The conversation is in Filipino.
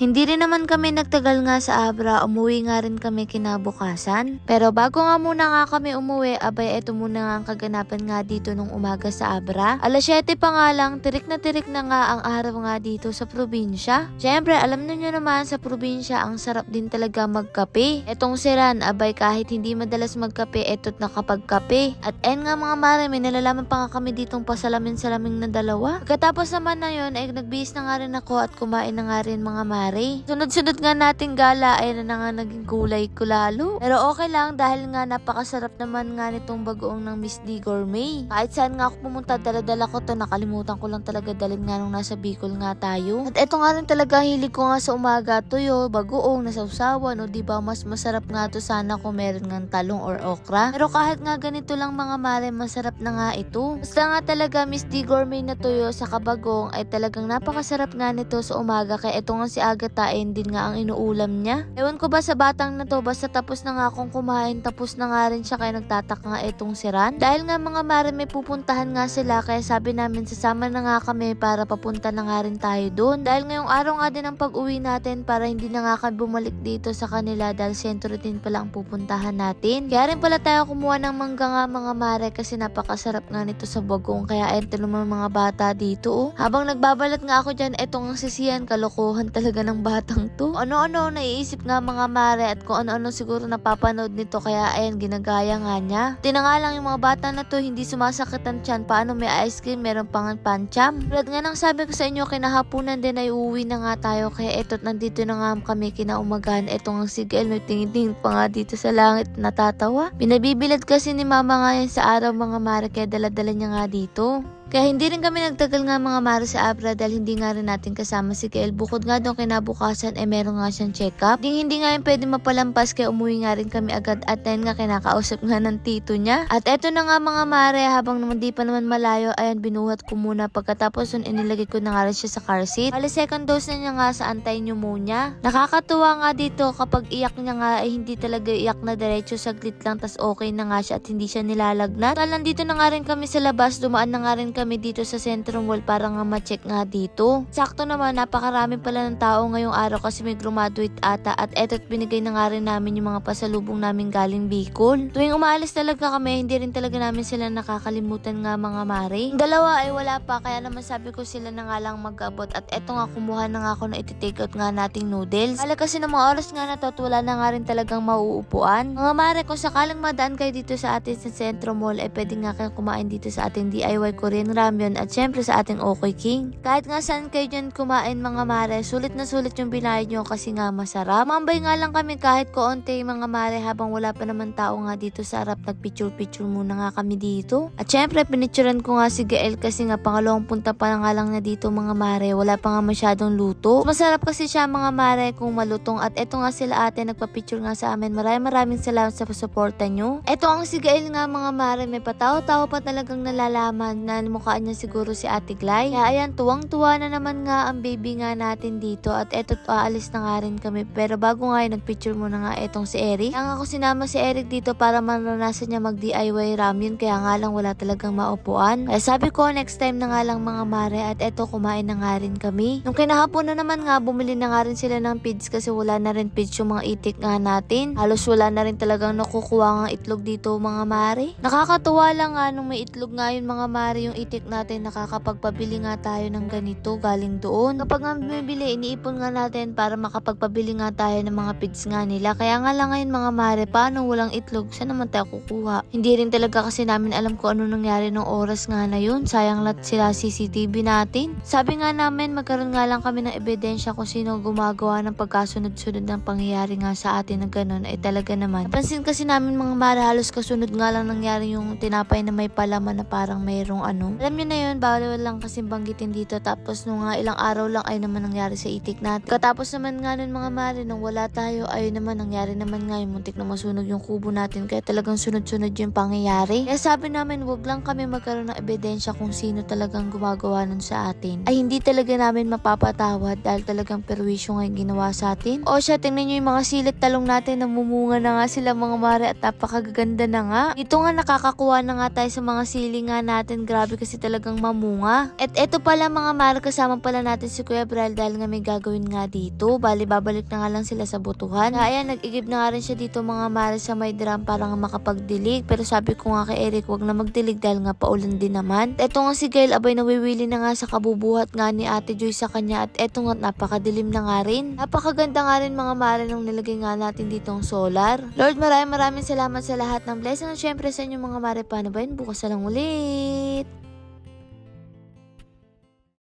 Hindi rin naman kami nagtagal nga sa Abra, umuwi nga rin kami kinabukasan. Pero bago nga muna nga kami umuwi, abay eto muna nga ang kaganapan nga dito nung umaga sa Abra. Alas 7 pa nga lang, tirik na tirik na nga ang araw nga dito sa probinsya. Siyempre, alam niyo naman sa probinsya, ang sarap din talaga magkape. Etong si Ran, abay kahit hindi madalas magkape, eto't nakapagkape. At en nga mga mare, may nalalaman pa nga kami ditong pasalamin-salaming na dalawa. Pagkatapos naman na yun, ay nagbihis na nga rin ako at kumain na nga rin mga mare. Sunod-sunod nga nating gala ay na nga naging gulay ko lalo. Pero okay lang dahil nga napakasarap naman nga nitong bagoong ng Miss D Gourmet. Kahit saan nga ako pumunta, dala-dala ko to. Nakalimutan ko lang talaga dalhin nga nung nasa Bicol nga tayo. At eto nga rin talaga hilig ko nga sa umaga tuyo, bagoong, nasawsawan o di ba mas masarap nga to sana kung meron nga talong or okra. Pero kahit nga ganito lang mga mare, masarap na nga ito. Basta nga talaga Miss D Gourmet na tuyo sa kabagong ay talagang napakasarap nga nito sa umaga kaya ito nga si Agatha ay din nga ang inuulam niya. Ewan ko ba sa batang na to, basta tapos na nga akong kumain, tapos na nga rin siya kaya nagtataka nga itong si Ran. Dahil nga mga mare may pupuntahan nga sila kaya sabi namin sasama na nga kami para papunta na nga rin tayo doon. Dahil ngayong araw nga din ang pag-uwi natin para hindi na nga kami bumalik dito sa kanila dahil sentro din pala ang pupuntahan natin. Kaya rin pala tayo kumuha ng mangga nga mga mare kasi napakasarap nga nito sa bagong kaya ito naman mga bata dito oh. Habang nagbabalat nga ako dyan, etong sisiyan, kalokohan talaga ng batang to. Ano-ano naiisip nga mga mare at kung ano-ano siguro napapanood nito kaya ayan ginagaya nga niya. Tina nga lang yung mga bata na to hindi sumasakit ang tiyan. Paano may ice cream, meron pang pancham. Tulad nga ng sabi ko sa inyo, kinahapunan din ay uuwi na nga tayo kaya eto't nandito na nga kami kinaumagahan. Etong ang sigel, may tingin-tingin pa nga dito sa langit natatawa. Pinabibilad kasi ni mama ngayon sa araw mga mare kaya dala-dala niya nga dito. Kaya hindi rin kami nagtagal nga mga mare sa Abra dahil hindi nga rin natin kasama si Kael. Bukod nga doon kinabukasan ay meron nga siyang check-up. Hindi, hindi nga yun pwede mapalampas kaya umuwi nga rin kami agad at dahil nga kinakausap nga ng tito niya. At eto na nga mga mare habang naman di pa naman malayo ayan binuhat ko muna pagkatapos nun inilagay ko na nga rin siya sa car seat. Halos second dose na niya nga sa anti-pneumonia. Nakakatuwa nga dito kapag iyak niya nga ay hindi talaga iyak na diretso saglit lang tas okay na nga siya at hindi siya nilalagnat. Kaya nandito na nga rin kami sa labas dumaan na nga rin kami dito sa Centrum Mall para nga ma-check nga dito. Sakto naman, napakarami pala ng tao ngayong araw kasi may graduate ata at eto't binigay na nga rin namin yung mga pasalubong namin galing Bicol. Tuwing umaalis talaga kami, hindi rin talaga namin sila nakakalimutan nga mga mare. Dalawa ay wala pa, kaya naman sabi ko sila na nga lang mag-abot at eto nga kumuha na nga ako na iti-take out nga nating noodles. Kala kasi ng mga oras nga na to wala na nga rin talagang mauupuan. Mga mare, kung sakalang madaan kayo dito sa atin sa Centro Mall, eh pwede nga kayong kumain dito sa ating DIY Korean Ramyun at syempre sa ating Okay King. Kahit nga saan kayo dyan kumain mga mare, sulit na sulit yung binayad nyo kasi nga masarap. Mambay nga lang kami kahit koonti mga mare habang wala pa naman tao nga dito sa harap nagpicture-picture muna nga kami dito. At syempre pinicturean ko nga si Gael kasi nga pangalawang punta pa nga lang na dito mga mare, wala pa nga masyadong luto. Masarap kasi siya mga mare kung malutong at eto nga sila ate nagpa-picture nga sa amin. Maraming maraming salamat sa suporta nyo. Eto ang si Gael nga mga mare, may pataw-taw pa talagang nalalaman na mukha niya siguro si Ate Glay. Kaya ayan, tuwang-tuwa na naman nga ang baby nga natin dito at eto aalis na nga rin kami. Pero bago nga yun, nagpicture muna nga etong si Eric. Nga ako sinama si Eric dito para maranasan niya mag-DIY ramen kaya nga lang wala talagang maupuan. Kaya sabi ko next time na nga lang mga mare at eto kumain na nga rin kami. Nung kinahapon na naman nga, bumili na nga rin sila ng pids kasi wala na rin pids yung mga itik nga natin. Halos wala na rin talagang nakukuha ng itlog dito mga mare. Nakakatuwa lang nga nung may itlog nga yun mga mare yung itik natin nakakapagpabili nga tayo ng ganito galing doon. Kapag nga bumibili, iniipon nga natin para makapagpabili nga tayo ng mga pids nga nila. Kaya nga lang ngayon mga mare, paano walang itlog? Saan naman tayo kukuha? Hindi rin talaga kasi namin alam kung ano nangyari nung oras nga na yun. Sayang lat sila CCTV natin. Sabi nga namin, magkaroon nga lang kami ng ebidensya kung sino gumagawa ng pagkasunod-sunod ng pangyayari nga sa atin na ganun. Ay talaga naman. Napansin kasi namin mga mare, halos kasunod nga lang nangyari yung tinapay na may palaman na parang mayroong ano. Alam niyo na yun, bawal lang kasi banggitin dito. Tapos nung nga ilang araw lang ay naman nangyari sa itik natin. Katapos naman nga nun mga mare, nung wala tayo, ay naman nangyari naman nga yung muntik na masunog yung kubo natin. Kaya talagang sunod-sunod yung pangyayari. Kaya sabi namin, wag lang kami magkaroon ng ebidensya kung sino talagang gumagawa nun sa atin. Ay hindi talaga namin mapapatawad dahil talagang perwisyo nga yung ginawa sa atin. O siya, tingnan nyo yung mga silit talong natin, namumunga na nga sila mga mare at napakaganda na nga. Ito nga nakakakuha na nga tayo sa mga sili nga natin. Grabe kasi talagang mamunga. At eto pala mga mare, kasama pala natin si Kuya Bral dahil nga may gagawin nga dito. Bali, babalik na nga lang sila sa butuhan. Kaya nag-igib na nga rin siya dito mga mare sa may drum para nga makapagdilig. Pero sabi ko nga kay Eric, wag na magdilig dahil nga paulan din naman. Eto nga si Gail, abay nawiwili na nga sa kabubuhat nga ni Ate Joy sa kanya. At eto nga, napakadilim na nga rin. Napakaganda nga rin mga mare nung nilagay nga natin dito ang solar. Lord, maraming maraming salamat sa lahat ng blessing. At syempre sa inyo mga mare, paano ba yun? Bukas na lang ulit.